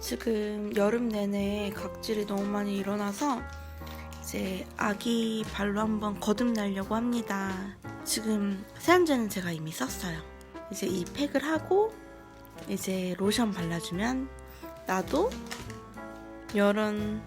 지금 여름 내내 각질이 너무 많이 일어나서 이제 아기 발로 한번 거듭나려고 합니다. 지금 세안제는 제가 이미 썼어요. 이제 이 팩을 하고 이제 로션 발라주면 나도 여름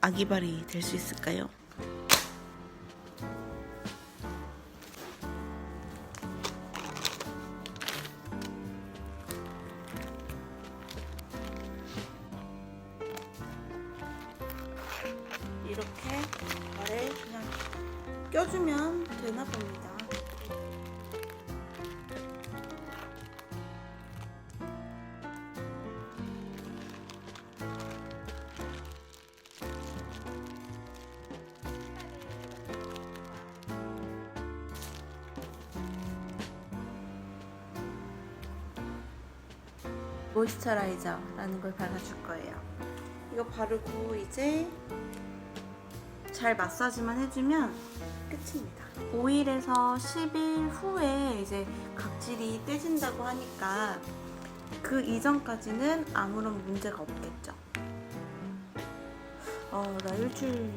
아기발이 될 수 있을까요? 이렇게 발에 그냥 껴주면 되나 봅니다. 모이스처라이저라는 걸 발라줄 거예요. 이거 바르고 이제 잘 마사지만 해주면 끝입니다. 5일에서 10일 후에 이제 각질이 떼진다고 하니까 그 이전까지는 아무런 문제가 없겠죠. 어, 나 일주일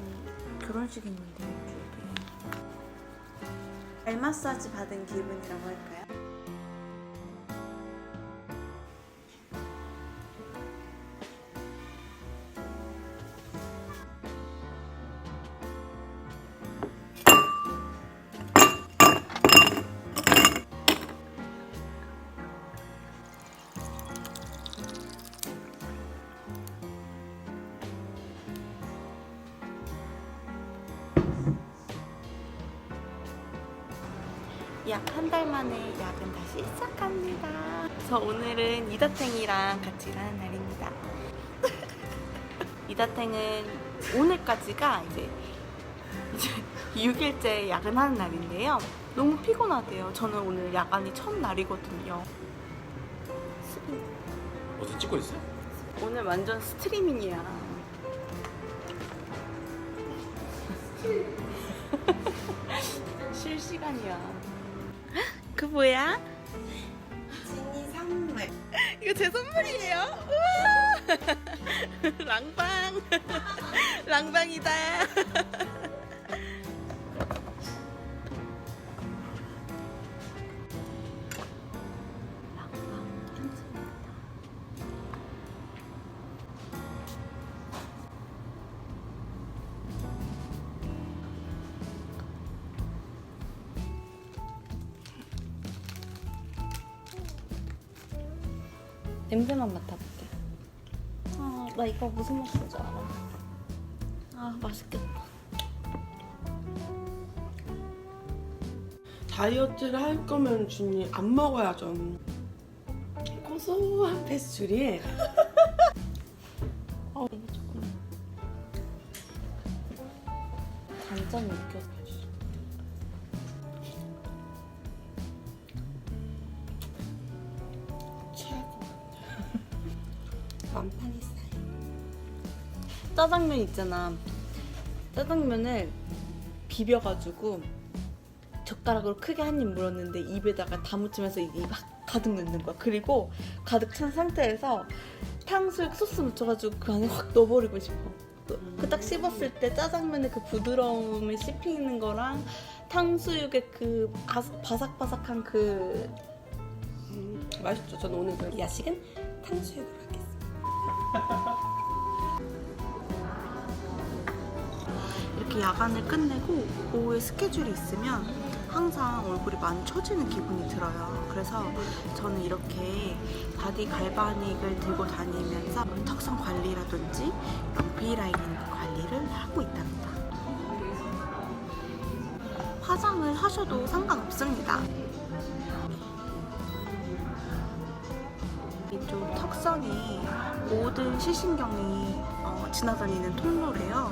결혼식 있는데 일주일 뒤에. 발 마사지 받은 기분이라고 할까요? 약 한 달 만에 약은 다시 시작합니다. 저 오늘은 이다탱이랑 같이 일하는 날입니다. 이다탱은 오늘까지가 이제 이제 6일째 야근하는 날인데요. 너무 피곤하대요. 저는 오늘 야간이 첫 날이거든요. 어디 찍고 있어? 오늘 완전 스트리밍이야. 실시간이야. 그 뭐야? 진이 선물. 이거 제 선물이에요. 우와! 랑방. 랑방이다. 냄새만 맡아볼게. 아, 나 이거 무슨 맛인 줄 알아. 아, 맛있겠다. 다이어트를 할 거면 준이 안 먹어야죠. 고소한 페스츄리에 어, 이게 조금 단점이 느껴져. 같아요. 싸요. 짜장면 있잖아. 짜장면을 비벼가지고 젓가락으로 크게 한 입 물었는데 입에다가 다 묻히면서 입 가득 넣는 거야. 그리고 가득 찬 상태에서 탕수육 소스 묻혀가지고 그 안에 확 넣어버리고 싶어. 그 딱 씹었을 때 짜장면의 그 부드러움이 씹히는 거랑 탕수육의 그 아스- 바삭바삭한 그 음, 맛있죠. 저는 오늘 그 야식은 탕수육으로 하겠습니다. 이렇게 야간을 끝내고 오후에 스케줄이 있으면 항상 얼굴이 많이 처지는 기분이 들어요. 그래서 저는 이렇게 바디 갈바닉을 들고 다니면서 턱선 관리라든지 이런 V라인 관리를 하고 있답니다. 화장을 하셔도 상관없습니다. 턱선이 모든 시신경이 어, 지나다니는 통로래요.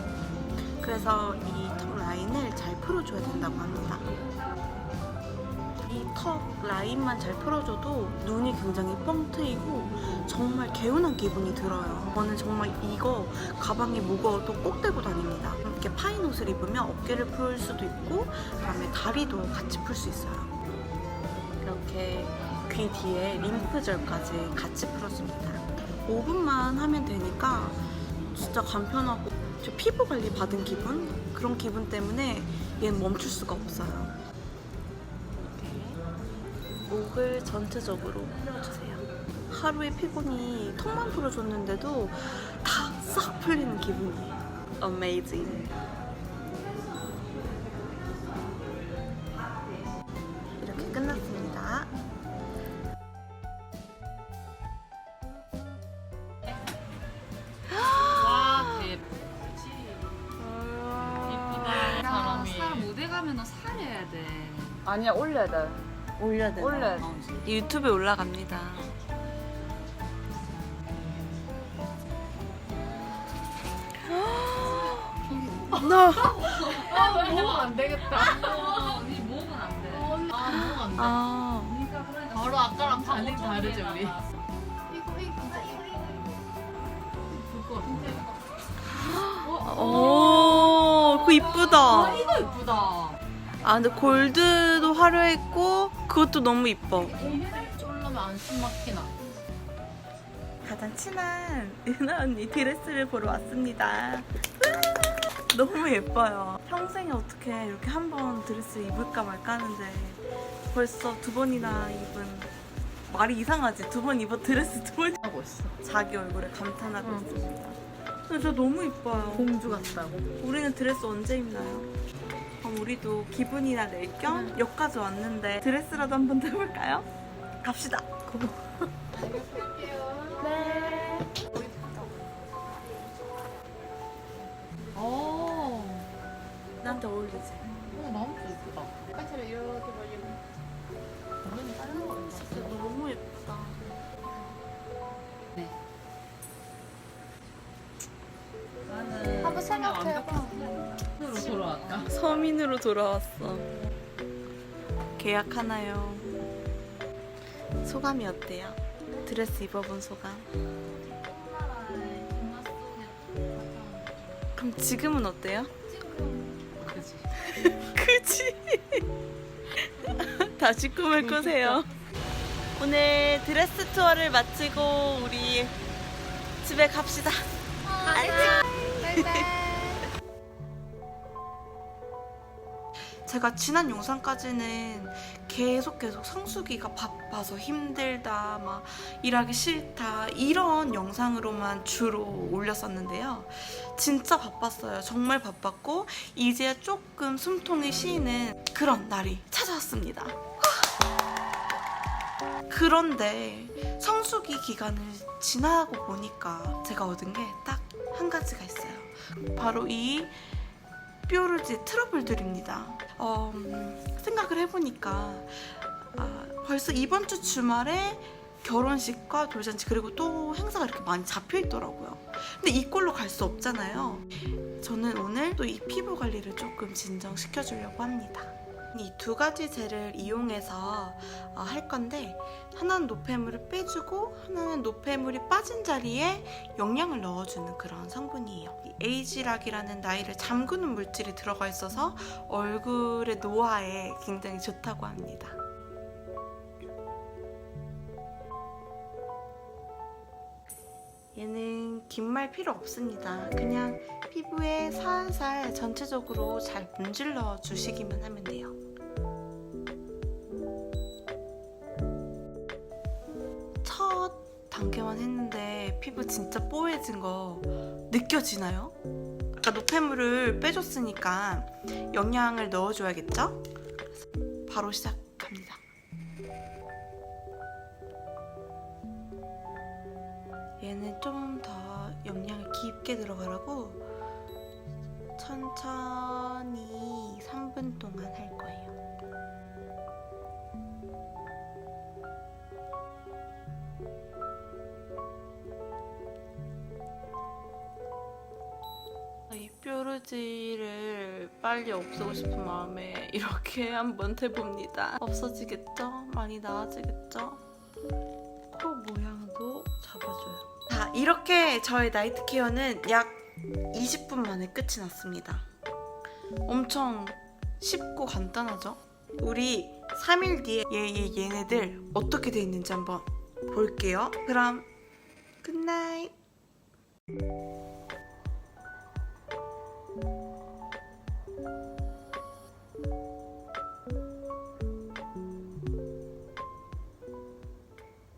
그래서 이 턱 라인을 잘 풀어줘야 된다고 합니다. 이 턱 라인만 잘 풀어줘도 눈이 굉장히 뻥 트이고 정말 개운한 기분이 들어요. 저는 정말 이거 가방이 무거워도 꼭 들고 다닙니다. 이렇게 파인 옷을 입으면 어깨를 풀 수도 있고 그다음에 다리도 같이 풀 수 있어요. 이렇게 귀 뒤에 림프절까지 같이 풀어줍니다. 5분만 하면 되니까 진짜 간편하고 저 피부 관리 받은 기분? 그런 기분 때문에 얘는 멈출 수가 없어요. 목을 전체적으로 해주세요. 하루에 피곤이 턱만 풀어줬는데도 다 싹 풀리는 기분이에요. Amazing. 아니야 올려야 돼. 올려야 되나? 올려야 돼. 유튜브에 올라갑니다. 나 먹으면 안 되겠다 언니 먹으면 안돼 아 먹으면 안돼 아, 바로 아까랑 반응 다르죠 우리 오, 그거 이쁘다. 이거 이쁘다 아, 근데 골드도 화려했고 그것도 너무 이뻐. 쫄르면 안심 막히나 가장 친한 은하 언니 드레스를 보러 왔습니다. 너무 예뻐요. 평생에 어떻게 이렇게 한 번 드레스 입을까 말까 하는데 벌써 두 번이나 입은 말이 이상하지. 두 번 입어 드레스 두 번 하고 있어 자기 얼굴에 감탄하고 응. 있습니다. 근데 저 너무 이뻐요. 공주 같다고 우리는 드레스 언제 입나요? 그럼 우리도 기분이나 낼겸 여기까지 왔는데 드레스라도 한번 해볼까요? 갑시다. 오 나한테 어울리지? 어, 너무 예쁘다 까치를 이렇게 벌리고 완전히 다른 거 진짜 너무 예쁘다. 나는 한번 생각해봐. 돌아왔다 서민으로 돌아왔어. 계약하나요? 소감이 어때요? 드레스 입어본 소감? 그럼 지금은 어때요? 그지 그치? 다시 꿈을 꾸세요. 오늘 드레스 투어를 마치고 우리 집에 갑시다. 제가 지난 영상까지는 계속 계속 성수기가 바빠서 힘들다, 막 일하기 싫다, 이런 영상으로만 주로 올렸었는데요. 진짜 바빴어요. 정말 바빴고, 이제 조금 숨통이 쉬는 그런 날이 찾아왔습니다. 그런데 성수기 기간을 지나고 보니까 제가 얻은 게 딱 한 가지가 있어요. 바로 이 뾰루지 트러블들입니다. 어, 음, 생각을 해보니까 아, 벌써 이번 주 주말에 결혼식과 돌잔치 그리고 또 행사가 이렇게 많이 잡혀 있더라고요. 근데 이꼴로 갈 수 없잖아요. 저는 오늘 또 이 피부 관리를 조금 진정시켜 주려고 합니다. 이 두 가지 젤을 이용해서 어, 할 건데 하나는 노폐물을 빼주고 하나는 노폐물이 빠진 자리에 영양을 넣어주는 그런 성분이에요. 이 에이지락이라는 나이를 잠그는 물질이 들어가 있어서 얼굴의 노화에 굉장히 좋다고 합니다. 얘는 긴 말 필요 없습니다. 그냥 피부에 살살 전체적으로 잘 문질러 주시기만 하면 돼요. 단계만 했는데 피부 진짜 뽀해진 거 느껴지나요? 아까 노폐물을 빼줬으니까 영양을 넣어줘야겠죠? 바로 시작합니다. 얘는 좀 더 영양을 깊게 들어가라고 천천히 3분 동안 할 거예요. 뾰루지를 빨리 없애고 싶은 마음에 이렇게 한번 해봅니다. 없어지겠죠? 많이 나아지겠죠? 코 모양도 잡아줘요. 자, 이렇게 저의 나이트 케어는 약 20분 만에 끝이 났습니다. 엄청 쉽고 간단하죠? 우리 3일 뒤에 얘, 얘, 얘네들 어떻게 돼 있는지 한번 볼게요. 그럼 굿나잇